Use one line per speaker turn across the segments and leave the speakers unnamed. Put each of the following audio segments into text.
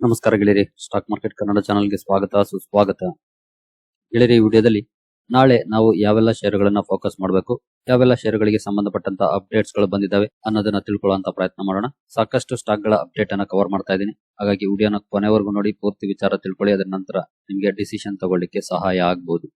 ನಮಸ್ಕಾರ ಗೆಳೆಯರಿ stock market Kannada ಚಾನಲ್ಗೆ ಸ್ವಾಗತ, ಸುಸ್ವಾಗತ. ಗೆಳೆಯರಿ, ಈ ವಿಡಿಯೋದಲ್ಲಿ ನಾಳೆ ನಾವು ಯಾವೆಲ್ಲ ಷೇರುಗಳನ್ನ ಫೋಕಸ್ ಮಾಡಬೇಕು, ಯಾವೆಲ್ಲ ಷೇರುಗಳಿಗೆ ಸಂಬಂಧಪಟ್ಟಂತ ಅಪ್ಡೇಟ್ಸ್ಗಳು ಬಂದಿದ್ದಾವೆ ಅನ್ನೋದನ್ನ ತಿಳ್ಕೊಳ್ಳುವಂತ ಪ್ರಯತ್ನ ಮಾಡೋಣ. ಸಾಕಷ್ಟು ಸ್ಟಾಕ್ಗಳ ಅಪ್ಡೇಟ್ ಅನ್ನ ಕವರ್ ಮಾಡ್ತಾ ಇದ್ದೀನಿ. ಹಾಗಾಗಿ ವಿಡಿಯೋನ ಕೊನೆವರೆಗೂ ನೋಡಿ, ಪೂರ್ತಿ ವಿಚಾರ ತಿಳ್ಕೊಳ್ಳಿ, ಅದರ ನಂತರ ನಿಮಗೆ ಡಿಸಿಷನ್ ತಗೊಳ್ಳಿಕ್ಕೆ ಸಹಾಯ ಆಗಬಹುದು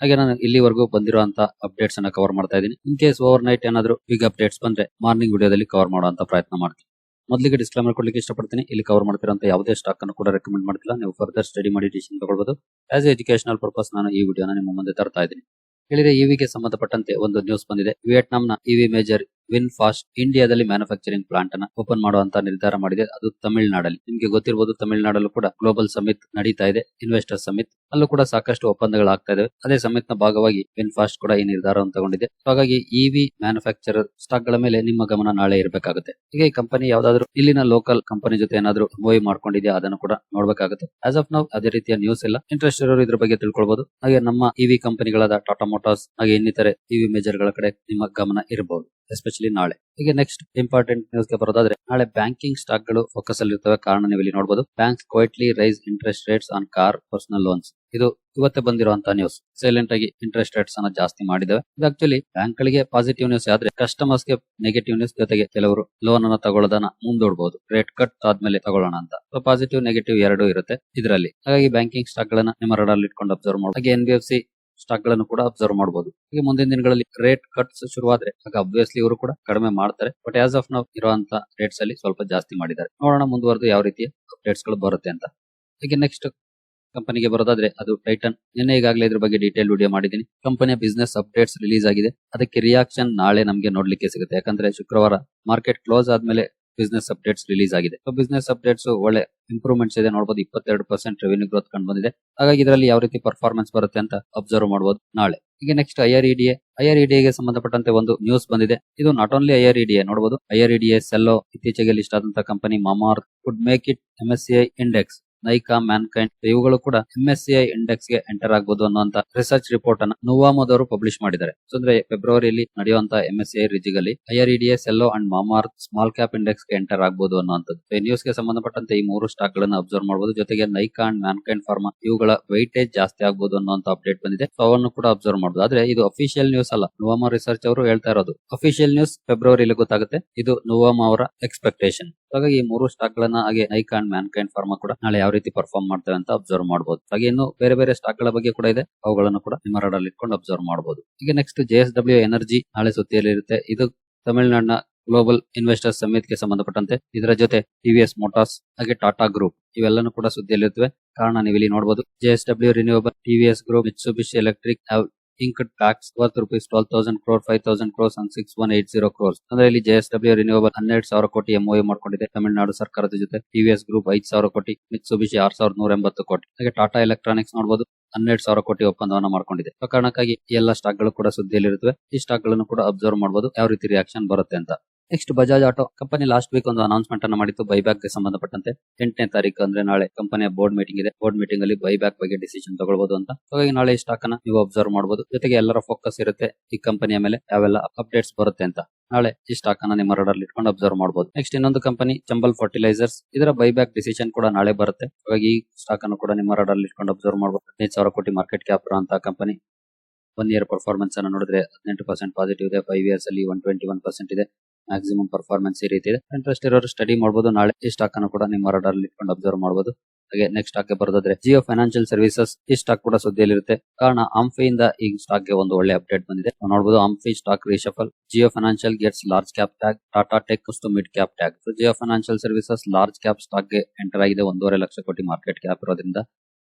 ಹಾಗೆ ನಾನು ಇಲ್ಲಿವರೆಗೂ ಬಂದಿರುವಂತ ಅಪ್ಡೇಟ್ಸ್ ಅನ್ನ ಕವರ್ ಮಾಡ್ತಾ ಇದ್ದೀನಿ. ಇನ್ ಕೇಸ್ ಓವರ್ ನೈಟ್ ಏನಾದ್ರು ಬಿಗ್ ಅಪ್ಡೇಟ್ಸ್ ಬಂದ್ರೆ ಮಾರ್ನಿಂಗ್ ವಿಡಿಯೋದಲ್ಲಿ ಕವರ್ ಮಾಡುವಂತ ಪ್ರಯತ್ನ ಮಾಡ್ತೀನಿ. ಮೊದಲಿಗೆ ಡಿಸ್ಕ್ಲೇಮರ್ ಕೊಡ್ಲಿಕ್ಕೆ ಇಷ್ಟಪಡ್ತೀನಿ. ಇಲ್ಲಿ ಕವರ್ ಮಾಡ್ತಿರೋಂಥ ಯಾವುದೇ ಸ್ಟಾಕ್ ಅನ್ನು ಕೂಡ ರೆಕಮೆಂಡ್ ಮಾಡ್ತಿಲ್ಲ. ನೀವು ಫರ್ದರ್ ಸ್ಟಡಿ ಮಾಡಿ ಡಿಸಿಷನ್ ತಗೊಳ್ಬಹುದು ಆಸ್ ಎಜುಕೇಶನಲ್ ಪರ್ಪಸ್ ನಾನು ಈ ವಿಡಿಯೋನ ನಿಮ್ಮ ಮುಂದೆ ತರ್ತಾ ಇದ್ದೀನಿ. ಹೇಳಿದ್ರೆ ಇವಿಗೆ ಸಂಬಂಧಪಟ್ಟಂತೆ ಒಂದು ನ್ಯೂಸ್ ಬಂದಿದೆ. ವಿಯೆಟ್ನಾಂನ ಇವಿ ಮೇಜರ್ ವಿನ್ ಫಾಸ್ಟ್ ಇಂಡಿಯಾದಲ್ಲಿ ಮ್ಯಾನುಫ್ಯಾಕ್ಚರಿಂಗ್ ಪ್ಲಾಂಟ್ ಅನ್ನ ಓಪನ್ ಮಾಡುವಂತ ನಿರ್ಧಾರ ಮಾಡಿದೆ. ಅದು ತಮಿಳುನಾಡಲ್ಲಿ. ನಿಮಗೆ ಗೊತ್ತಿರಬಹುದು ತಮಿಳುನಾಡಲ್ಲೂ ಕೂಡ ಗ್ಲೋಬಲ್ ಸಮಿತ್ ನಡೀತಾ ಇದೆ ಇನ್ವೆಸ್ಟರ್ ಸಮಿತ್ ಅಲ್ಲೂ ಕೂಡ ಸಾಕಷ್ಟು ಒಪ್ಪಂದಗಳು ಆಗ್ತಾ ಇದೆ ಅದೇ ಸಮಿತ್ನ ಭಾಗವಾಗಿ ವಿನ್ ಫಾಸ್ಟ್ ಕೂಡ ಈ ನಿರ್ಧಾರವನ್ನು ತಗೊಂಡಿದೆ. ಹಾಗಾಗಿ ಇವಿ ಮ್ಯಾನುಫ್ಯಾಕ್ಚರರ್ ಸ್ಟಾಕ್ಗಳ ಮೇಲೆ ನಿಮ್ಮ ಗಮನ ನಾಳೆ ಇರಬೇಕಾಗುತ್ತೆ. ಈಗ ಈ ಕಂಪನಿ ಯಾವ್ದಾದ್ರು ಇಲ್ಲಿನ ಲೋಕಲ್ ಕಂಪನಿ ಜೊತೆ ಏನಾದ್ರು ಮೂವಿ ಮಾಡ್ಕೊಂಡಿದ್ಯಾ ಅದನ್ನು ಕೂಡ ನೋಡಬೇಕಾಗುತ್ತೆ. ಆಸ್ ಆಫ್ ನೌ ಅದೇ ರೀತಿಯ ನ್ಯೂಸ್ ಇಲ್ಲ. ಇಂಟ್ರೆಸ್ಟ್ ಇರೋರು ಇದ್ರ ಬಗ್ಗೆ ತಿಳ್ಕೊಳ್ಬಹುದು ಹಾಗೆ ನಮ್ಮ ಇವಿ ಕಂಪನಿಗಳಾದ ಟಾಟಾ ಮೋಟಾರ್ಸ್ ಹಾಗೆ ಇನ್ನಿತರೆ ಇವಿ ಮೇಜರ್ಗಳ ಕಡೆ ನಿಮ್ಮ ಗಮನ ಇರಬಹುದು ಎಸ್ಪೆಷಲಿ ನಾಳೆ. ಈಗ ನೆಕ್ಸ್ಟ್ ಇಂಪಾರ್ಟೆಂಟ್ ನ್ಯೂಸ್ಗೆ ಬರೋದಾದ್ರೆ, ನಾಳೆ ಬ್ಯಾಂಕಿಂಗ್ ಸ್ಟಾಕ್ಗಳು ಫೋಕಸ್ ಅಲ್ಲಿ ಇರ್ತವೆ ಕಾರಣ ನೀವು ಇಲ್ಲಿ ನೋಡಬಹುದು bank quietly rise interest rates on car personal loans ಇದು ಇವತ್ತೇ ಬಂದಿರುವಂತಹ ನ್ಯೂಸ್ ಸೈಲೆಂಟ್ ಆಗಿ ಇಂಟ್ರೆಸ್ಟ್ ರೇಟ್ಸ್ ಅನ್ನ ಜಾಸ್ತಿ ಮಾಡಿದವೆ ಇದು ಆಕ್ಚುಲಿ ಬ್ಯಾಂಕ್ ಗಳಿಗೆ ಪಾಸಿಟಿವ್ ನ್ಯೂಸ್ ಆದ್ರೆ ಕಸ್ಟಮರ್ಸ್ಗೆ ನೆಗೆಟಿವ್ ನ್ಯೂಸ್ ಜೊತೆಗೆ ಕೆಲವರು ಲೋನ್ ಅನ್ನ ತಗೊಳ್ಳೋದನ್ನ ಮುಂದೂಡಬಹುದು ರೇಟ್ ಕಟ್ ಆದ್ಮೇಲೆ ತಗೊಳ್ಳೋಣ ಅಂತ. ಸೊ ಪಾಸಿಟಿವ್ ನೆಗೆಟಿವ್ ಎರಡು ಇರುತ್ತೆ ಇದರಲ್ಲಿ. ಹಾಗಾಗಿ ಬ್ಯಾಂಕಿಂಗ್ ಸ್ಟಾಕ್ ಗಳನ್ನ ನಿಮ್ಮ ರಡಲ್ಲಿ ಇಟ್ಕೊಂಡು ಅಬ್ಸರ್ವ್ ಮಾಡಿ ಹಾಗೆ ಎನ್ ಬಿ ಎಫ್ ಸಿ ಸ್ಟಾಕ್ಗಳನ್ನು ಕೂಡ ಅಬ್ಸರ್ವ್ ಮಾಡಬಹುದು ಈಗ ಮುಂದಿನ ದಿನಗಳಲ್ಲಿ ರೇಟ್ ಕಟ್ಸ್ ಶುರುವಾದ್ರೆ, ಆಗ ಅಬ್ವಿಯಸ್ಲಿ ಇವರು ಕೂಡ ಕಡಿಮೆ ಮಾಡ್ತಾರೆ. ಬಟ್ ಆಸ್ ಆಫ್ ನಾವು ಇರುವಂತ ರೇಟ್ಸ್ ಅಲ್ಲಿ ಸ್ವಲ್ಪ ಜಾಸ್ತಿ ಮಾಡಿದ್ದಾರೆ. ನೋಡೋಣ ಮುಂದುವರೆದು ಯಾವ ರೀತಿಯ ಅಪ್ಡೇಟ್ಸ್ಗಳು ಬರುತ್ತೆ ಅಂತ. ಈಗ ನೆಕ್ಸ್ಟ್ ಕಂಪನಿಗೆ ಬರೋದಾದ್ರೆ ಅದು ಟೈಟನ್ ನಿನ್ನೆ ಈಗಾಗಲೇ ಇದ್ರ ಬಗ್ಗೆ ಡೀಟೇಲ್ ವಿಡಿಯೋ ಮಾಡಿದ್ದೀನಿ. ಕಂಪನಿಯ ಬಿಸ್ನೆಸ್ ಅಪ್ಡೇಟ್ಸ್ ರಿಲೀಸ್ ಆಗಿದೆ. ಅದಕ್ಕೆ ರಿಯಾಕ್ಷನ್ ನಾಳೆ ನಮಗೆ ನೋಡ್ಲಿಕ್ಕೆ ಸಿಗುತ್ತೆ. ಯಾಕಂದ್ರೆ ಶುಕ್ರವಾರ ಮಾರ್ಕೆಟ್ ಕ್ಲೋಸ್ ಆದ್ಮೇಲೆ ಬಿಸ್ನೆಸ್ ಅಪ್ಡೇಟ್ಸ್ ರಿಲೀಸ್ ಆಗಿದೆ. ಸೊ ಬಿಸ್ನೆಸ್ ಅಪ್ಡೇಟ್ಸ್ ಒಳ್ಳೆ ಇಂಪ್ರೂವ್ಮೆಂಟ್ಸ್ ಇದೆ. ನೋಡಬಹುದು ಇಪ್ಪತ್ತೆರಡು ಪರ್ಸೆಂಟ್ ರೆವೆನ್ಯೂ ಗ್ರೋತ್ ಕಂಡು ಬಂದಿದೆ ಹಾಗಾಗಿ ಇದರಲ್ಲಿ ಯಾವ ರೀತಿ ಪರ್ಫಾರ್ಮೆನ್ಸ್ ಬರುತ್ತೆ ಅಂತ ಅಬ್ಸರ್ವ್ ಮಾಡಬಹುದು ನಾಳೆ. ಈಗ next IR R EDA I ಆರ್ಗೆ ಸಂಬಂಧಪಟ್ಟಂತೆ ಒಂದು ನ್ಯೂಸ್ ಬಂದಿದೆ. ಇದು not only IR R EDA ನೋಡಬಹುದು ಐಆರ್ ಆರ್ ಇಡಿಎ ಸೆಲ್ಲೋ ಇತ್ತೀಚೆಗೆ ಲಿಸ್ಟ್ ಆದಂತಹ company Mamaearth could make it MSCI index Nykaa ಇವುಗಳು ಕೂಡ ಎಂ ಎಸ್ ಸಿ ಐ ಇಂಡೆಕ್ಸ್ಗೆ ಎಂಟರ್ ಆಗಬಹುದು ಅನ್ನುವಂತ ರಿಸರ್ಚ್ ರಿಪೋರ್ಟ್ ಅನ್ನ ನೋವಾಮೋದ್ ಅವರು ಪಬ್ಲಿಷ್ ಮಾಡಿದ್ದಾರೆ. ಅಂದ್ರೆ ಫೆಬ್ರವರಿಯಲ್ಲಿ ನಡೆಯುವಂತ M S C I ರಿಜಿಗಲ್ಲಿ I R EDA Cello and Mamaearth small cap ಇಂಡೆಕ್ಸ್ಗೆ enter ಆಗಬಹುದು ಅನ್ನುವಂಥದ್ದು. ನ್ಯೂಸ್ಗೆ ಸಂಬಂಧಪಟ್ಟಂತೆ ಈ ಮೂರು ಸ್ಟಾಕ್ ಗಳನ್ನ ಅಬ್ಸರ್ವ್ ಮಾಡಬಹುದು ಜೊತೆಗೆ ನೈಕಾ ಅಂಡ್ ಮ್ಯಾನ್ಕೈಂಡ್ ಫಾರ್ಮಾ ಇವುಗಳ ವೈಟೇಜ್ ಜಾಸ್ತಿ ಆಗಬಹುದು ಅನ್ನುವಂತ ಅಪ್ಡೇಟ್ ಬಂದಿದೆ. ಸೊ ಅವನ್ನು ಕೂಡ ಅಬ್ಸರ್ವ್ ಮಾಡಬಹುದು ಆದ್ರೆ ಇದು ಅಫಿಷಿಯಲ್ ನ್ಯೂಸ್ ಅಲ್ಲ. ನೋವಾಮಾ ರಿಸರ್ಚ್ ಅವರು ಹೇಳ್ತಾ ಇರೋದು. ಅಫಿಷಿಯಲ್ ನ್ಯೂಸ್ ಫೆಬ್ರವರಿಯಲ್ಲಿ ಗೊತ್ತಾಗುತ್ತೆ. ಇದು ನೋವಾಮಾ ಅವರ ಎಕ್ಸ್ಪೆಕ್ಟೇಷನ್ ಹಾಗಾಗಿ ಈ ಮೂರು ಸ್ಟಾಕ್ ಗಳನ್ನ ಹಾಗೆ ನೈಕ್ ಅಂಡ್ ಮ್ಯಾನ್ಕೈಂಡ್ ಫಾರ್ಮಾ ಕೂಡ ನಾಳೆ ಯಾವ ರೀತಿ ಪರ್ಫಾರ್ಮ್ ಮಾಡ್ತವೆ ಅಂತ ಅಬ್ಸರ್ವ್ ಮಾಡಬಹುದು ಹಾಗೆ ಇನ್ನು ಬೇರೆ ಬೇರೆ ಸ್ಟಾಕ್ಗಳ ಬಗ್ಗೆ ಕೂಡ ಇದೆ. ಅವುಗಳನ್ನು ಕೂಡ ನಿಮ್ಮ ರಾಡಲ್ಲಿ ಇಟ್ಕೊಂಡು ಅಬ್ಸರ್ವ್ ಮಾಡಬಹುದು ಈಗ next J S W energy ನಾಳೆ ಸುದ್ದಿಯಲ್ಲಿ ಇರುತ್ತೆ. ಇದು ತಮಿಳುನಾಡಿನ ಗ್ಲೋಬಲ್ ಇನ್ವೆಸ್ಟರ್ ಸಮಿತ್ಗೆ ಸಂಬಂಧಪಟ್ಟಂತೆ. ಇದರ ಜೊತೆ ಟಿವಿಎಸ್ ಮೋಟಾರ್ಸ್ ಹಾಗೆ ಟಾಟಾ ಗ್ರೂಪ್ ಇವೆಲ್ಲನೂ ಕೂಡ ಸುದ್ದಿಯಲ್ಲಿರುತ್ತವೆ. ಕಾರಣ ನೀವು ಇಲ್ಲಿ ನೋಡಬಹುದು J S W renewable TVS group Mitsubishi electric inked tax worth rupees twelve thousand crore five thousand crores and six one eight zero crores ಅಂದ್ರೆ ಇಲ್ಲಿ ಜೆ ಎಸ್ ಡಬ್ಲ್ಯೂ ರಿನ್ಯೂವಲ್ ಹನ್ನೆರಡು ಸಾವಿರ ಕೋಟಿ ಎಂಒಎ ಮಾಡ್ಕೊಂಡಿದೆ. ತಮಿಳುನಾಡು ಸರ್ಕಾರದ ಜೊತೆ ಟಿವಿಎಸ್ ಗ್ರೂಪ್ ಐದು ಸಾವಿರ ಕೋಟಿ ಮಿತ್ಸುಬಿಶಿ ಆರ್ ಸಾವಿರದ ನೂರ ಎಂಬತ್ತು ಕೋಟಿ. ಹಾಗೆ ಟಾಟಾ ಎಲೆಕ್ಟ್ರಾನಿಕ್ಸ್ ನೋಡಬಹುದು ಹನ್ನೆರಡು ಸಾವಿರ ಕೋಟಿ ಒಪ್ಪಂದವನ್ನು ಮಾಡ್ಕೊಂಡಿದೆ. ಆ ಕಾರಣಕ್ಕಾಗಿ ಎಲ್ಲ ಸ್ಟಾಕ್ಗಳು ಕೂಡ ಸುದ್ದಿಯಲ್ಲಿರುತ್ತವೆ. ಈ ಸ್ಟಾಕ್ಗಳನ್ನು ಕೂಡ ಅಬ್ಸರ್ವ್ ಮಾಡಬಹುದು ಯಾವ ರೀತಿ ರಿಯಾಕ್ಷನ್ ಬರುತ್ತೆ ಅಂತ. Next Bajaj auto company last week ಒಂದು ಅನೌನ್ಸ್ಮೆಂಟ್ ಅನ್ನು ಮಾಡಿತ್ತು. ಬೈಬ್ಯಾಕ್ಗೆ ಸಂಬಂಧಪಟ್ಟಂತೆ. ಎಂಟನೇ ತಾರೀಕು ಅಂದ್ರೆ ನಾಳೆ ಕಂಪನಿಯ ಬೋರ್ಡ್ ಮೀಟಿಂಗ್ ಇದೆ. ಬೋರ್ಡ್ ಮೀಟಿಂಗ್ ಅಲ್ಲಿ ಬೈಬ್ಯಾಕ್ ಬಗ್ಗೆ ಡಿಸಿಷನ್ ತಗೊಳ್ಬಹುದು ಅಂತ. ಹಾಗಾಗಿ ನಾಳೆ ಈ ಸ್ಟಾಕ್ ಅನ್ನ ನೀವು ಅಬ್ಸರ್ವ್ ಮಾಡಬಹುದು ಜೊತೆಗೆ ಎಲ್ಲರ ಫೋಕಸ್ ಇರುತ್ತೆ ಈ ಕಂಪನಿಯ ಮೇಲೆ ಯಾವೆಲ್ಲ ಅಪ್ಡೇಟ್ಸ್ ಬರುತ್ತೆ ಅಂತ. ನಾಳೆ ಈ ಸ್ಟಾಕ್ ಅನ್ನ ನಿಮ್ಮ ರಡರ್ ಇಟ್ಕೊಂಡು ಅಬ್ಸರ್ವ್ ಮಾಡಬಹುದು ನೆಕ್ಸ್ಟ್ ಇನ್ನೊಂದು ಕಂಪನಿ ಚಂಬಲ್ ಫರ್ಟಿಲೈಸರ್ಸ್ ಇದರ ಬೈಬ್ಯಾಕ್ ಡಿಸಿಷನ್ ಕೂಡ ನಾಳೆ ಬರುತ್ತೆ. ಹಾಗಾಗಿ ಈ ಸ್ಟಾಕ್ ಅನ್ನು ಕೂಡ ನಿಮ್ಮ ರಡರ್ ಇಟ್ಕೊಂಡು ಅಬ್ಸರ್ವ್ ಮಾಡಬಹುದು ಹದಿನೈದು ಸಾವಿರ ಕೋಟಿ ಮಾರ್ಕೆಟ್ ಕ್ಯಾಪ್ ಅಂತ ಕಂಪನಿ ಒನ್ ಇಯರ್ ಪರ್ಫಾರ್ಮೆನ್ಸ್ ಅನ್ನು ನೋಡಿದ್ರೆ ಹದಿನೆಂಟು ಪರ್ಸೆಂಟ್ ಪಾಸಿಟಿವ್ ಇದೆ. ಫೈವ್ ಇಯರ್ಸ್ ಅಲ್ಲಿ ಒನ್ ಟ್ವೆಂಟಿ ಒನ್ ಪರ್ಸೆಂಟ್ ಇದೆ. ಮ್ಯಾಕ್ಸಿಮಮ್ ಪರ್ಫಾರ್ಮೆನ್ಸ್ ಈ ರೀತಿ ಇದೆ. ಇಂಟ್ರೆಸ್ಟ್ ಇರೋರು ಸ್ಟಡಿ ಮಾಡಬಹುದು ನಾಳೆ ಈ ಸ್ಟಾಕ್ ಅನ್ನು ಕೂಡ ನಿಮ್ಮ ರಡರ್ ಇಟ್ಕೊಂಡು ಅಬ್ಸರ್ವ್ ಮಾಡಬಹುದು ಹಾಗೆ ನೆಕ್ಸ್ಟ್ ಸ್ಟಾಕ್ ಬರೋದಾದ್ರೆ ಜಿಯೋ ಫೈನಾನ್ಷಿಯಲ್ ಸರ್ವಿಸಸ್ ಈ ಸ್ಟಾಕ್ ಕೂಡ ಸುದ್ದಿಯಲ್ಲಿರುತ್ತೆ. ಕಾರಣ ಆಂಫಿಯಿಂದ ಈ ಸ್ಟಾಕ್ಗೆ ಒಂದು ಒಳ್ಳೆ ಅಪ್ಡೇಟ್ ಬಂದಿದೆ. ನೋಡಬಹುದು AMFI stock reshuffle Jio financial gets large cap tag Tata tech to mid cap tag Jio financial services large cap ಸ್ಟಾಕ್ಗೆ ಎಂಟರ್ ಆಗಿದೆ. ಒಂದೂವರೆ ಲಕ್ಷ ಕೋಟಿ ಮಾರ್ಕೆಟ್ ಕ್ಯಾಪ್ ಇರೋದ್ರಿಂದ.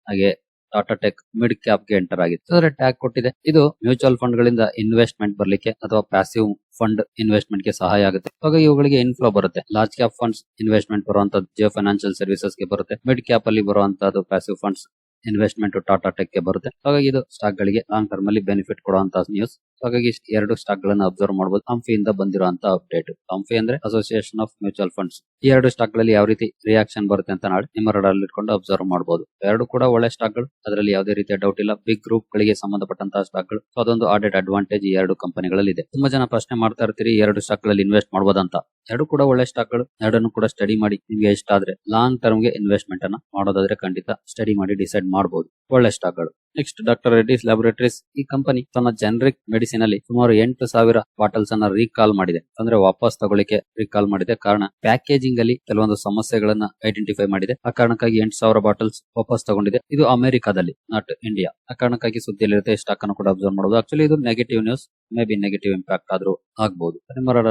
ಹಾಗೆ ಟಾಟಾ ಟೆಕ್ ಮಿಡ್ ಕ್ಯಾಪ್ಗೆ ಎಂಟರ್ ಆಗಿತ್ತು. ಅದರ ಟ್ಯಾಗ್ ಕೊಟ್ಟಿದೆ. ಇದು ಮ್ಯೂಚುವಲ್ ಫಂಡ್ ಗಳಿಂದ ಇನ್ವೆಸ್ಟ್ಮೆಂಟ್ ಬರ್ಲಿಕ್ಕೆ ಅಥವಾ ಪ್ಯಾಸಿವ್ ಫಂಡ್ ಇನ್ವೆಸ್ಟ್ಮೆಂಟ್ಗೆ ಸಹಾಯ ಆಗುತ್ತೆ. ಹಾಗಾಗಿ ಇವುಗಳಿಗೆ ಇನ್ಫ್ಲೋ ಬರುತ್ತೆ. ಲಾರ್ಜ್ ಕ್ಯಾಪ್ ಫಂಡ್ಸ್ ಇನ್ವೆಸ್ಟ್ಮೆಂಟ್ ಬರುವಂತದ್ದು ಜಿಯೋ ಫೈನಾನ್ಷಿಯಲ್ ಸರ್ವಿಸಸ್ಗೆ ಬರುತ್ತೆ. ಮಿಡ್ ಕ್ಯಾಪ್ ಅಲ್ಲಿ ಬರುವಂತದ್ದು ಪ್ಯಾಸಿವ್ ಫಂಡ್ಸ್ ಇನ್ವೆಸ್ಟ್ಮೆಂಟ್ ಟಾಟಾ ಟೆಕ್ಗೆ ಬರುತ್ತೆ. ಹಾಗಾಗಿ ಇದು ಸ್ಟಾಕ್ ಗಳಿಗೆ ಲಾಂಗ್ ಟರ್ಮ್ ಅಲ್ಲಿ ಬೆನಿಫಿಟ್ ಕೊಡುವಂತಹ ನ್ಯೂಸ್ ಹಾಗಾಗಿ ಎರಡು ಸ್ಟಾಕ್ ಗಳನ್ನ ಅಬ್ಸರ್ವ್ ಮಾಡಬಹುದು ಅಂಫಿಯಿಂದ ಬಂದಿರುವಂತ ಅಪ್ಡೇಟ್. ಅಂಫಿ ಅಂದ್ರೆ ಅಸೋಸಿಯೇಷನ್ ಆಫ್ ಮ್ಯೂಚುವಲ್ ಫಂಡ್ಸ್ ಈ ಎರಡು ಸ್ಟಾಕ್ಗಳಲ್ಲಿ ಯಾವ ರೀತಿ ರಿಯಾಕ್ಷನ್ ಬರುತ್ತೆ ಅಂತ ನಾಳೆ ನಿಮ್ಮ ರಡಾರ್ ಇಟ್ಕೊಂಡು ಅಬ್ಸರ್ವ್ ಮಾಡಬಹುದು ಎರಡು ಕೂಡ ಒಳ್ಳೆ ಸ್ಟಾಕ್ಗಳು ಅದರಲ್ಲಿ ಯಾವುದೇ ರೀತಿಯ ಡೌಟ್ ಇಲ್ಲ. ಬಿಗ್ ಗ್ರೂಪ್ ಗಳಿಗೆ ಸಂಬಂಧಪಟ್ಟಂತಹ ಸ್ಟಾಕ್ಗಳು ಅದೊಂದು ಆಡೆಡ್ ಅಡ್ವಾಂಟೇಜ್ ಎರಡು ಕಂಪನಿಗಳಲ್ಲಿ ಇದೆ. ತುಂಬಾ ಜನ ಪ್ರಶ್ನೆ ಮಾಡ್ತಾ ಇರ್ತೀರಿ ಎರಡು ಸ್ಟಾಕ್ಗಳಲ್ಲಿ ಇನ್ವೆಸ್ಟ್ ಮಾಡಬಹುದಂತ ಎರಡು ಕೂಡ ಒಳ್ಳೆ ಸ್ಟಾಕ್ಗಳು, ಎರಡನ್ನು ಕೂಡ ಸ್ಟಡಿ ಮಾಡಿ ನಿಮ್ಗೆ ಇಷ್ಟ ಆದ್ರೆ ಲಾಂಗ್ ಟರ್ಮ್ಗೆ ಇನ್ವೆಸ್ಟ್ಮೆಂಟ್ ಅನ್ನ ಮಾಡೋದಾದ್ರೆ ಖಂಡಿತ ಸ್ಟಡಿ ಮಾಡಿ ಡಿಸೈಡ್ ಮಾಡಬಹುದು ಒಳ್ಳೆ ಸ್ಟಾಕ್ಗಳು. ನೆಕ್ಸ್ಟ್ ಡಾಕ್ಟರ್ ರೆಡ್ಡಿಸ್ ಲ್ಯಾಬೊರೇಟರೀಸ್ ಈ ಕಂಪನಿ ತನ್ನ ಜನರಿಕ್ ಮೆಡಿಸಿನ್ ಅಲ್ಲಿ ಸುಮಾರು ಎಂಟು ಸಾವಿರ ಬಾಟಲ್ಸ್ ಅನ್ನ ರೀಕಾಲ್ ಮಾಡಿದೆ. ಅಂದ್ರೆ ವಾಪಸ್ ತಗೊಳ್ಳಿಕ್ಕೆ ರೀಕಾಲ್ ಮಾಡಿದೆ. ಕಾರಣ ಪ್ಯಾಕೇಜಿಂಗ್ ಅಲ್ಲಿ ಕೆಲವೊಂದು ಸಮಸ್ಯೆಗಳನ್ನ ಐಡೆಂಟಿಫೈ ಮಾಡಿದೆ. ಆ ಕಾರಣಕ್ಕಾಗಿ ಎಂಟು ಸಾವಿರ ಬಾಟಲ್ಸ್ ವಾಪಸ್ ತಗೊಂಡಿದೆ. ಇದು ಅಮೆರಿಕಾದಲ್ಲಿ ನಾಟ್ ಇಂಡಿಯಾ ಆ ಕಾರಣಕ್ಕಾಗಿ ಸುದ್ದಿಯಲ್ಲಿರುತ್ತೆ ಸ್ಟಾಕ್ ಅನ್ನು ಕೂಡ ಅಬ್ಸರ್ವ್ ಮಾಡೋದು. ಆಕ್ಚುಲಿ ಇದು negative news may be negative impact ಆದ್ರೂ ಆಗ್ಬಹುದು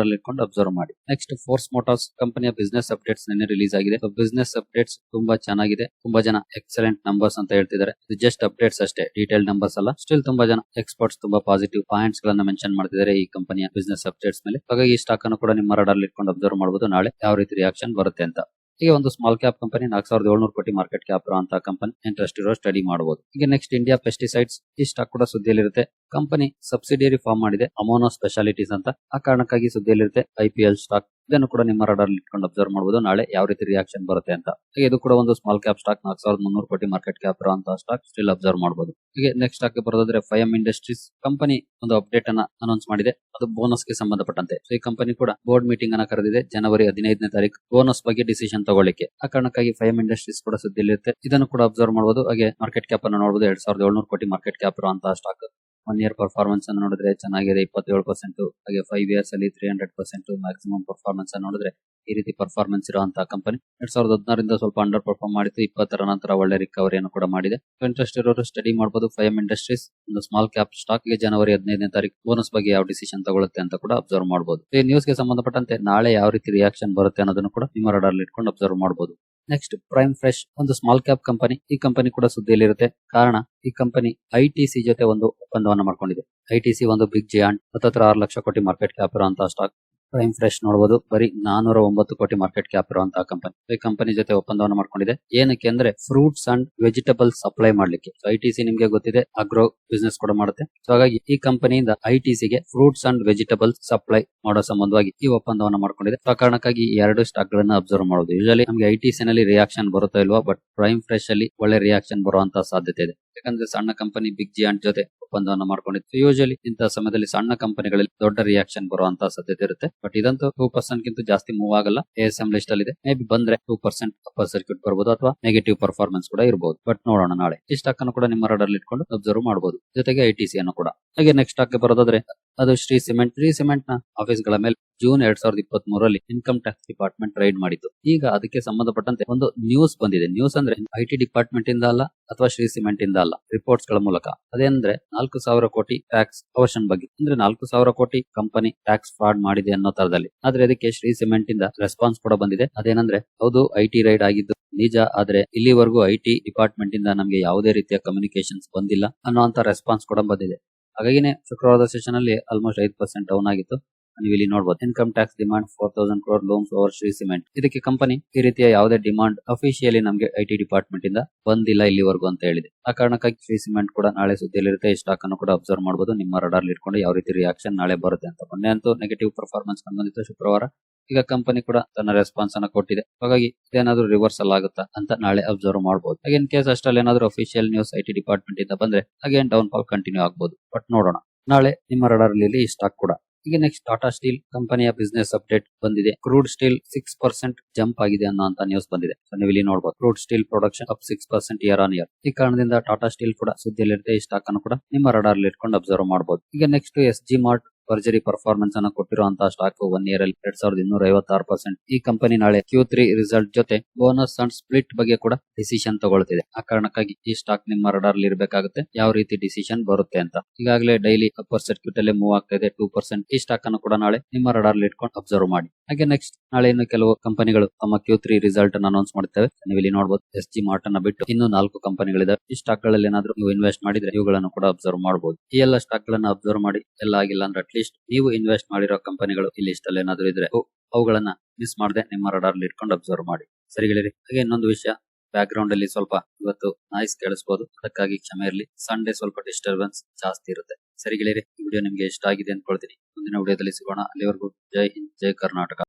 ಅಲ್ಲಿ ಇಟ್ಕೊಂಡು ಅಬ್ಸರ್ವ್ ಮಾಡಿ. ನೆಕ್ಸ್ಟ್ ಫೋರ್ಸ್ ಮೋಟಾರ್ಸ್ ಕಂಪನಿಯ ಬಿಸ್ನೆಸ್ ಅಪ್ಡೇಟ್ಸ್ ನಿನ್ನೆ ರಿಲೀಸ್ ಆಗಿದೆ. ಬಿಸ್ನೆಸ್ ಅಪ್ಡೇಟ್ಸ್ ತುಂಬಾ ಚೆನ್ನಾಗಿದೆ. ತುಂಬಾ ಜನ ಎಕ್ಸಲೆಂಟ್ ನಂಬರ್ಸ್ ಅಂತ ಹೇಳ್ತಿದ್ದಾರೆ. ಇದು ಜಸ್ಟ್ ಅಪ್ಡೇಟ್ಸ್ ಅಷ್ಟೇ ಡೀಟೇಲ್ ನಂಬರ್ಸ್ ಅಲ್ಲ. ಸ್ಟಿಲ್ ತುಂಬಾ ಜನ ಎಕ್ಸ್ಪರ್ಟ್ಸ್ ತುಂಬಾ ಪಾಸಿಟಿವ್ ಪಾಯಿಂಟ್ಸ್ ಗಳನ್ನ ಮೆನ್ಷನ್ ಮಾಡ್ತಿದ್ದಾರೆ ಈ ಕಂಪನಿಯ ಬಿಸ್ನೆಸ್ ಅಪ್ಡೇಟ್ಸ್ ಮೇಲೆ. ಹಾಗಾಗಿ ಈ ಸ್ಟಾಕ್ ಅನ್ನು ಕೂಡ ನಿಮ್ಮ ಅಲ್ಲಿ ಇಟ್ಕೊಂಡು ಅಬ್ಸರ್ವ್ ಮಾಡಬಹುದು ನಾಳೆ ಯಾವ ರೀತಿ ರಿಯಾಕ್ಷನ್ ಬರುತ್ತೆ ಅಂತ. ಈಗ ಒಂದು ಸ್ಮಾಲ್ ಕ್ಯಾಪ್ ಕಂಪನಿ ನಾಲ್ಕು ಸಾವಿರದ ಏಳ್ನೂರು ಕೋಟಿ ಮಾರ್ಕೆಟ್ ಕ್ಯಾಪ್ ಅಂತ ಕಂಪನಿ ಇಂಟ್ರೆಸ್ಟ್ ಇರೋ ಸ್ಟಡಿ ಮಾಡಬಹುದು ಈಗ ನೆಕ್ಸ್ಟ್ ಇಂಡಿಯಾ ಪೆಸ್ಟಿಸೈಡ್ಸ್ ಈ ಸ್ಟಾಕ್ ಕೂಡ ಸುದ್ದಿಯಲ್ಲಿರುತ್ತೆ. ಕಂಪನಿ ಸಬ್ಸಿಡಿಯರಿ ಫಾರ್ಮ್ ಮಾಡಿದೆ. ಅಮೋನೋ ಸ್ಪೆಷಾಲಿಟೀಸ್ ಅಂತ. ಆ ಕಾರಣಕ್ಕಾಗಿ ಸುದ್ದಿಯಲ್ಲಿರುತ್ತೆ. ಐಪಿಎಲ್ ಸ್ಟಾಕ್ ಇದನ್ನು ಕೂಡ ನಿಮ್ಮ ರಡಾರ್ ಇಟ್ಕೊಂಡು ಅಬ್ಸರ್ವ್ ಮಾಡಬಹುದು ನಾಳೆ ಯಾವ ರೀತಿ ರಿಯಾಕ್ಷನ್ ಬರುತ್ತೆ ಅಂತ. ಹಾಗೆ ಇದು ಕೂಡ ಒಂದು ಸ್ಮಾಲ್ ಕ್ಯಾಪ್ ಸ್ಟಾಕ್ ನಾಲ್ಕು ಸಾವಿರದ ಮುನ್ನೂರು ಕೋಟಿ ಮಾರ್ಕೆಟ್ ಕ್ಯಾಪ್ ಇರುವಂತಹ ಸ್ಟಾಕ್ ಸ್ಟಿಲ್ ಅಬ್ಸರ್ವ್ ಮಾಡಬಹುದು ಹೀಗೆ ನೆಕ್ಸ್ಟ್ ಸ್ಟಾಕ್ ಬರೋದಾದ್ರೆ ಫೈಎಂ ಇಂಡಸ್ಟ್ರೀಸ್ ಕಂಪನಿ ಒಂದು ಅಪ್ಡೇಟ್ ಅನ್ನ ಅನೌನ್ಸ್ ಮಾಡಿದೆ. ಅದು ಬೋನಸ್ಗೆ ಸಂಬಂಧಪಟ್ಟಂತೆ. ಈ ಕಂಪನಿ ಕೂಡ ಬೋರ್ಡ್ ಮೀಟಿಂಗ್ ಅನ್ನ ಕರೆದಿದೆ ಜನವರಿ ಹದಿನೈದನೇ ತಾರೀಕು ಬೋನಸ್ ಬಗ್ಗೆ ಡಿಸಿಷನ್ ತಗೊಳ್ಳಿಕ್ಕೆ. ಆ ಕಾರಣಕ್ಕಾಗಿ ಫೈಎಂ ಇಂಡಸ್ಟ್ರೀಸ್ ಕೂಡ ಸುದ್ದಿಯಲ್ಲಿರುತ್ತೆ ಇದನ್ನು ಕೂಡ ಅಬ್ಸರ್ವ್ ಮಾಡಬಹುದು ಹಾಗೆ ಮಾರ್ಕೆಟ್ ಕ್ಯಾಪ್ ಅನ್ನು ನೋಡಬಹುದು ಎರಡ್ ಸಾವಿರದ ಏಳ್ನೂರು ಕೋಟಿ ಮಾರ್ಕೆಟ್ ಕ್ಯಾಪ್ ಇರುವಂತಹ ಸ್ಟಾಕ್ ಒನ್ ಇಯರ್ ಪರ್ಫಾರ್ಮೆನ್ಸ್ ಅನ್ನು ನೋಡಿದ್ರೆ ಚೆನ್ನಾಗಿದೆ. ಇಪ್ಪತ್ತೇಳು ಪರ್ಸೆಂಟ್ ಹಾಗೆ ಫೈವ್ ಇಯರ್ಸ್ ಅಲ್ಲಿ three hundred percent maximum performance ಅನ್ನು ನೋಡಿದ್ರೆ ಈ ರೀತಿ ಪರ್ಫಾರ್ಮೆನ್ಸ್ ಇರುವಂತಹ ಕಂಪನಿ ಎರಡ್ ಸಾವಿರದ ಹದಿನಾರರಿಂದ ಸ್ವಲ್ಪ ಅಂಡರ್ ಪರ್ಫಾರ್ಮ್ ಮಾಡಿತ್ತು. ಇಪ್ಪತ್ತರ ನಂತರ ಒಳ್ಳೆ ರಿಕವರಿಯನ್ನು ಕೂಡ ಮಾಡಿದೆ. ಇಂಟ್ರೆಸ್ಟ್ ಇರೋರು ಸ್ಟಡಿ ಮಾಡಬಹುದು ಫೈಎಂ ಇಂಡಸ್ಟ್ರೀಸ್ ಒಂದು ಸ್ಮಾಲ್ ಕ್ಯಾಪ್ ಸ್ಟಾಕ್ಗೆ ಜನವರಿ ಹದಿನೈದನೇ ತಾರೀಕು ಬೋನಸ್ ಬಗ್ಗೆ ಯಾವ ಡಿಸಿಷನ್ ತಗೊಳ್ಳುತ್ತೆ ಅಂತ ಕೂಡ ಅಬ್ಸರ್ವ್ ಮಾಡಬಹುದು ಈ ನ್ಯೂಸ್ಗೆ ಸಂಬಂಧಪಟ್ಟಂತೆ ನಾಳೆ ಯಾವ ರೀತಿ ರಿಯಾಕ್ಷನ್ ಬರುತ್ತೆ ಅನ್ನೋದನ್ನು ಕೂಡ ನಿಮ್ಮ ರಡಾರ್ ಇಟ್ಕೊಂಡು ಅಬ್ಸರ್ವ್ ಮಾಡಬಹುದು ನೆಕ್ಸ್ಟ್ ಪ್ರೈಮ್ ಫ್ರೆಶ್ ಒಂದು ಸ್ಮಾಲ್ ಕ್ಯಾಪ್ ಕಂಪನಿ ಈ ಕಂಪನಿ ಕೂಡ ಸುದ್ದಿಯಲ್ಲಿರುತ್ತೆ. ಕಾರಣ, ಈ ಕಂಪನಿ ಐಟಿಸಿ ಜೊತೆ ಒಂದು ಒಪ್ಪಂದವನ್ನು ಮಾಡ್ಕೊಂಡಿದೆ. ಐಟಿಸಿ ಒಂದು ಬಿಗ್ ಜಿಯಾಂಡ್ ಹತ್ತತ್ರ ಆರು ಲಕ್ಷ ಕೋಟಿ ಮಾರ್ಕೆಟ್ ಕ್ಯಾಪ್ ಇರುವಂತಹ ಸ್ಟಾಕ್ ಪ್ರೈಮ್ ಫ್ರೆಶ್ ನೋಡಬಹುದು ಬರೀ ನಾನೂರ ಒಂಬತ್ತು ಕೋಟಿ ಮಾರ್ಕೆಟ್ ಕ್ಯಾಪ್ ಇರುವಂತಹ ಕಂಪನಿ ಈ ಕಂಪನಿ ಜೊತೆ ಒಪ್ಪಂದವನ್ನು ಮಾಡ್ಕೊಂಡಿದೆ. ಏನಕ್ಕೆ ಅಂದ್ರೆ ಫ್ರೂಟ್ಸ್ ಅಂಡ್ ವೆಜಿಟಬಲ್ ಸಪ್ಲೈ ಮಾಡ್ಲಿಕ್ಕೆ. ಐಟಿಸಿ ನಿಮ್ಗೆ ಗೊತ್ತಿದೆ. ಅಗ್ರೋ ಬಿಸ್ನೆಸ್ ಕೂಡ ಮಾಡುತ್ತೆ. ಸೊ ಹಾಗಾಗಿ ಈ ಕಂಪನಿಯಿಂದ ಐಟಿಸಿಗೆ ಫ್ರೂಟ್ಸ್ ಅಂಡ್ ವೆಜಿಟಬಲ್ ಸಪ್ಲೈ ಮಾಡೋ ಸಂಬಂಧವಾಗಿ ಈ ಒಪ್ಪಂದವನ್ನು ಮಾಡ್ಕೊಂಡಿದೆ. ಸೊ ಆ ಕಾರಣಕ್ಕಾಗಿ ಈ ಎರಡು ಸ್ಟಾಕ್ ಗಳನ್ನ ಅಬ್ಸರ್ವ್ ಮಾಡೋದು. ಯೂಶಲಿ ನಮಗೆ ಐಟಿಸಿ ನಲ್ಲಿ ರಿಯಾಕ್ಷನ್ ಬರುತ್ತಾ ಇಲ್ವಾ ಬಟ್ ಪ್ರೈಮ್ ಫ್ರೆಶ್ ಅಲ್ಲಿ ಒಳ್ಳೆ ರಿಯಾಕ್ಷನ್ ಬರುವಂತಹ ಸಾಧ್ಯತೆ ಇದೆ. ಯಾಕಂದ್ರೆ ಸಣ್ಣ ಕಂಪನಿ ಬಿಗ್ ಜಿಯಾಂಟ್ ಜೊತೆ ಒಪ್ಪಂದವನ್ನು ಮಾಡ್ಕೊಂಡಿತ್ತು. ಯೂಶಲಿ ಇಂತಹ ಸಮಯದಲ್ಲಿ ಸಣ್ಣ ಕಂಪನಿಗಳಲ್ಲಿ ದೊಡ್ಡ ರಿಯಾಕ್ಷನ್ ಬರುವಂತಹ ಸಾಧ್ಯತೆ ಇರುತ್ತೆ. ಬಟ್ ಇದಂತೂ ಟೂ ಪರ್ಸೆಂಟ್ ಗಿಂತ ಜಾಸ್ತಿ ಮೂವ್ ಆಗಲ್ಲ. ಎಸ್ ಎಂ ಲಿಸ್ಟ್ ಅಲ್ಲಿ ಇದೆ ಮೇ ಬಿ ಬಂದ್ರೆ ಟೂ ಪರ್ಸೆಂಟ್ ಅಪ್ಪರ್ ಸರ್ಕ್ಯೂಟ್ ಬರಬಹುದು ಅಥವಾ ನೆಗೆಟಿವ್ ಪರ್ಫಾರ್ಮೆನ್ಸ್ ಕೂಡ ಇರಬಹುದು ಬಟ್ ನೋಡೋಣ ನಾಳೆ. ಈ ಸ್ಟಾಕ್ ಕೂಡ ನಿಮ್ಮ ರಡರ್ ಇಟ್ಕೊಂಡು ಅಬ್ಸರ್ವ್ ಮಾಡಬಹುದು ಜೊತೆಗೆ ಐಟಿಸಿ ಅನ್ನು ಕೂಡ. ಹಾಗೆ ನೆಕ್ಸ್ಟ್ ಸ್ಟಾಕ್ ಬರೋದಾದ್ರೆ, ಅದು ಶ್ರೀ ಸಿಮೆಂಟ್. ಶ್ರೀ ಸಿಮೆಂಟ್ನ ಆಫೀಸ್ಗಳ ಮೇಲೆ ಜೂನ್ ಎರಡ್ ಸಾವಿರದ ಇಪ್ಪತ್ತ್ ಮೂರರಲ್ಲಿ ಇನ್ಕಮ್ ಟ್ಯಾಕ್ಸ್ ಡಿಪಾರ್ಟ್ಮೆಂಟ್ ರೈಡ್ ಮಾಡಿತ್ತು ಈಗ ಅದಕ್ಕೆ ಸಂಬಂಧಪಟ್ಟಂತೆ ಒಂದು ನ್ಯೂಸ್ ಬಂದಿದೆ. ನ್ಯೂಸ್ ಅಂದ್ರೆ ಐ ಟಿ ಡಿಪಾರ್ಟ್ಮೆಂಟ್ ಇಂದ ಅಲ್ಲ, ಅಥವಾ ಶ್ರೀ ಸಿಮೆಂಟ್ ಇಂದ ಅಲ್ಲ ರಿಪೋರ್ಟ್ಸ್ಗಳ ಮೂಲಕ. ಅದೇಂದ್ರೆ ನಾಲ್ಕು ಸಾವಿರ ಕೋಟಿ ಟ್ಯಾಕ್ಸ್ ಅವಶನ್ ಬಗ್ಗೆ. ಅಂದ್ರೆ ನಾಲ್ಕು ಸಾವಿರ ಕೋಟಿ ಕಂಪನಿ ಟ್ಯಾಕ್ಸ್ ಫ್ರಾಡ್ ಮಾಡಿದೆ ಅನ್ನೋ ತರದಲ್ಲಿ ಆದ್ರೆ ಅದಕ್ಕೆ ಶ್ರೀ ಸಿಮೆಂಟ್ ಇಂದ ರೆಸ್ಪಾನ್ಸ್ ಕೂಡ ಬಂದಿದೆ. ಅದೇನಂದ್ರೆ, ಹೌದು ಐ ಟಿ ರೈಡ್ ಆಗಿದ್ದು ನಿಜ, ಆದ್ರೆ ಇಲ್ಲಿವರೆಗೂ ಐ ಟಿ ಡಿಪಾರ್ಟ್ಮೆಂಟ್ ಇಂದ ನಮಗೆ ಯಾವುದೇ ರೀತಿಯ ಕಮ್ಯುನಿಕೇಶನ್ಸ್ ಬಂದಿಲ್ಲ ಅನ್ನೋ ರೆಸ್ಪಾನ್ಸ್ ಕೂಡ ಬಂದಿದೆ. ಹಾಗಾಗಿನೇ ಶುಕ್ರವಾರದ ಸೆಷನ್ ಅಲ್ಲಿ ಆಲ್ಮೋಸ್ಟ್ ಐದು ಪರ್ಸೆಂಟ್ ಡೌನ್ ಆಗಿತ್ತು. ನೀವು ಇಲ್ಲಿ ನೋಡಬಹುದು income tax demand four thousand crore looms over Shri cement ಇದಕ್ಕೆ ಕಂಪನಿ ಈ ರೀತಿಯ ಯಾವುದೇ ಡಿಮಾಂಡ್ ಅಫಿಷಿಯಲಿ ನಮಗೆ ಐ ಟಿ ಡಿಪಾರ್ಟ್ಮೆಂಟ್ ಇಂದ ಬಂದಿಲ್ಲ ಇಲ್ಲಿವರೆಗೂ ಅಂತ ಹೇಳಿದೆ. ಆ ಕಾರಣಕ್ಕಾಗಿ ಶ್ರೀ ಸಿಮೆಂಟ್ ಕೂಡ ನಾಳೆ ಸುದ್ದಿಯಲ್ಲಿರುತ್ತೆ. ಈ ಸ್ಟಾಕ್ ಅನ್ನು ಕೂಡ ಅಬ್ಸರ್ವ್ ಮಾಡಬಹುದು ನಿಮ್ಮ ರಡಾರ್ ಇಟ್ಕೊಂಡು ಯಾವ ರೀತಿ ರಿಯಾಕ್ಷನ್ ನಾಳೆ ಬರುತ್ತೆ ಅಂತ. ಮೊನ್ನೆ ಅಂತೂ ನೆಗೆಟಿವ್ ಪರ್ಫಾರ್ಮೆನ್ಸ್ ಬಂದಿತ್ತು ಶುಕ್ರವಾರ. ಈಗ ಕಂಪನಿ ಕೂಡ ತನ್ನ ರೆಸ್ಪಾನ್ಸ್ ಅನ್ನ ಕೊಟ್ಟಿದೆ. ಹಾಗಾಗಿ ಇದೇನಾದ್ರೂ ರಿವರ್ಸಲ್ ಆಗುತ್ತಾ ಅಂತ ನಾಳೆ ಅಬ್ಸರ್ವ್ ಮಾಡಬಹುದು ಹಾಗೆ ಇನ್ ಕೇಸ್ ಅಷ್ಟಲ್ಲಿ ಏನಾದ್ರೂ official news I T department ಇಂದ ಬಂದ್ರೆ ಅಗೇನ್ ಡೌನ್ ಫಾಲ್ ಕಂಟಿನ್ಯೂ ಆಗಬಹುದು ಬಟ್ ನೋಡೋಣ. ನಾಳೆ ನಿಮ್ಮ ರಡಾರ್ ಈ ಸ್ಟಾಕ್ ಕೂಡ. ಈಗ ನೆಕ್ಸ್ಟ್ ಟಾಟಾ ಸ್ಟೀಲ್ ಕಂಪನಿಯ ಬಿಸ್ನೆಸ್ ಅಪ್ಡೇಟ್ ಬಂದಿದೆ. Crude steel six percent jump ಆಗಿದೆ ಅನ್ನೋ ಅಂತ ನ್ಯೂಸ್ ಬಂದಿದೆ. ನೀವು ಇಲ್ಲಿ ನೋಡಬಹುದು crude steel production up six percent year on year ಈ ಕಾರಣದಿಂದ ಟಾಟಾ ಸ್ಟೀಲ್ ಕೂಡ ಸುದ್ದಿಯಲ್ಲಿರುತ್ತೆ. ಈ ಸ್ಟಾಕ್ ಅನ್ನು ಕೂಡ ನಿಮ್ಮ ರಡಾರ್ ಇಟ್ಕೊಂಡು ಅಬ್ಸರ್ವ್ ಮಾಡಬಹುದು ಈಗ ನೆಕ್ಸ್ಟ್ ಎಸ್ ಜಿ ಮಾರ್ಟ್ ಭರ್ಜರಿ ಪರ್ಫಾರ್ಮೆನ್ಸ್ ಅನ್ನು ಕೊಟ್ಟಿರುವಂತಹ ಸ್ಟಾಕ್ ಒನ್ ಇಯರ್ ಅಲ್ಲಿ ಎರಡ್ ಸಾವಿರದ ಇನ್ನೂರ ಐವತ್ತಾರು ಪರ್ಸೆಂಟ್ ಈ ಕಂಪನಿ ನಾಳೆ ಕ್ಯೂ ತ್ರೀ ರಿಸಲ್ಟ್ ಜೊತೆ ಬೋನಸ್ ಅಂಡ್ ಸ್ಪ್ಲಿಟ್ ಬಗ್ಗೆ ಕೂಡ ಡಿಸಿಷನ್ ತಗೊಳ್ತಿದೆ. ಆ ಕಾರಣಕ್ಕಾಗಿ ಈ ಸ್ಟಾಕ್ ನಿಮ್ಮ ರಡಾರ್ ಇರಬೇಕಾಗುತ್ತೆ. ಯಾವ ರೀತಿ ಡಿಸಿಷನ್ ಬರುತ್ತೆ ಅಂತ. ಈಗಾಗಲೇ ಡೈಲಿ ಅಪ್ಪರ್ ಸರ್ಕ್ಯೂಟ್ ಅಲ್ಲಿ ಮೂವ್ ಆಗ್ತಾ ಇದೆ ಟೂ ಪರ್ಸೆಂಟ್ ಈ ಸ್ಟಾಕ್ ಅನ್ನು ಕೂಡ ನಾಳೆ ನಿಮ್ಮ ರಡಾರ್ ಇಟ್ಕೊಂಡು ಅಬ್ಸರ್ವ್ ಮಾಡಿ. ಹಾಗೆ ನೆಕ್ಸ್ಟ್ ನಾಳೆ ಇನ್ನು ಕೆಲವು ಕಂಪನಿಗಳು ತಮ್ಮ ಕ್ಯೂ ತ್ರೀ ರಿಸಲ್ಟ್ ಅನ್ನು ಅನೌನ್ಸ್ ಮಾಡ್ತೇವೆ. ನೀವು ಇಲ್ಲಿ ನೋಡಬಹುದು ಎಸ್ ಜಿ ಮಾರ್ಟ್ ಅನ್ನ ಬಿಟ್ಟು ಇನ್ನು ನಾಲ್ಕು ಕಂಪನಿಗಳಿದೆ ಈ ಸ್ಟಾಕ್ಗಳಲ್ಲಿ ಏನಾದ್ರು ನೀವು ಇನ್ವೆಸ್ಟ್ ಮಾಡಿದ್ರೆ ಇವುಗಳನ್ನು ಕೂಡ ಅಬ್ಸರ್ವ್ ಮಾಡಬಹುದು ಈ ಎಲ್ಲ ಸ್ಟಾಕ್ ಗಳನ್ನ ಅಬ್ಸರ್ವ್ ಮಾಡಿ, ಎಲ್ಲ ಆಗಿಲ್ಲ ಅಂದ್ರೆ ಅಟ್ಲೀಸ್ಟ್ ನೀವು ಇನ್ವೆಸ್ಟ್ ಮಾಡಿರೋ ಕಂಪನಿಗಳು ಈ ಲಿಸ್ಟ್ ಅಲ್ಲಿ ಏನಾದ್ರೂ ಇದ್ರೆ ಅವು- ಅವುಗಳನ್ನ ಮಿಸ್ ಮಾಡದೆ ನಿಮ್ಮ ರಡಾರ್ ಇಟ್ಕೊಂಡು ಅಬ್ಸರ್ವ್ ಮಾಡಿ. ಸರಿಗಳಿರಿ ಹಾಗೆ ಇನ್ನೊಂದು ವಿಷಯ. ಬ್ಯಾಕ್ ಗ್ರೌಂಡ್ ಅಲ್ಲಿ ಸ್ವಲ್ಪ ಇವತ್ತು ನಾಯ್ಸ್ ಕೇಳಿಸಬಹುದು ಅದಕ್ಕಾಗಿ ಕ್ಷಮೆ ಇರಲಿ. ಸಂಡೇ ಸ್ವಲ್ಪ ಡಿಸ್ಟರ್ಬೆನ್ಸ್ ಜಾಸ್ತಿ ಇರುತ್ತೆ. ಸರಿ ಗೆಳೆಯರಿ ವಿಡಿಯೋ ನಿಮ್ಗೆ ಇಷ್ಟ ಆಗಿದೆ ಅನ್ಕೊಳ್ತೀನಿ ಮುಂದಿನ ವಿಡಿಯೋದಲ್ಲಿ ಸಿಗೋಣ. ಅಲ್ಲಿವರೆಗೂ ಜೈ ಹಿಂದ್, ಜೈ ಕರ್ನಾಟಕ.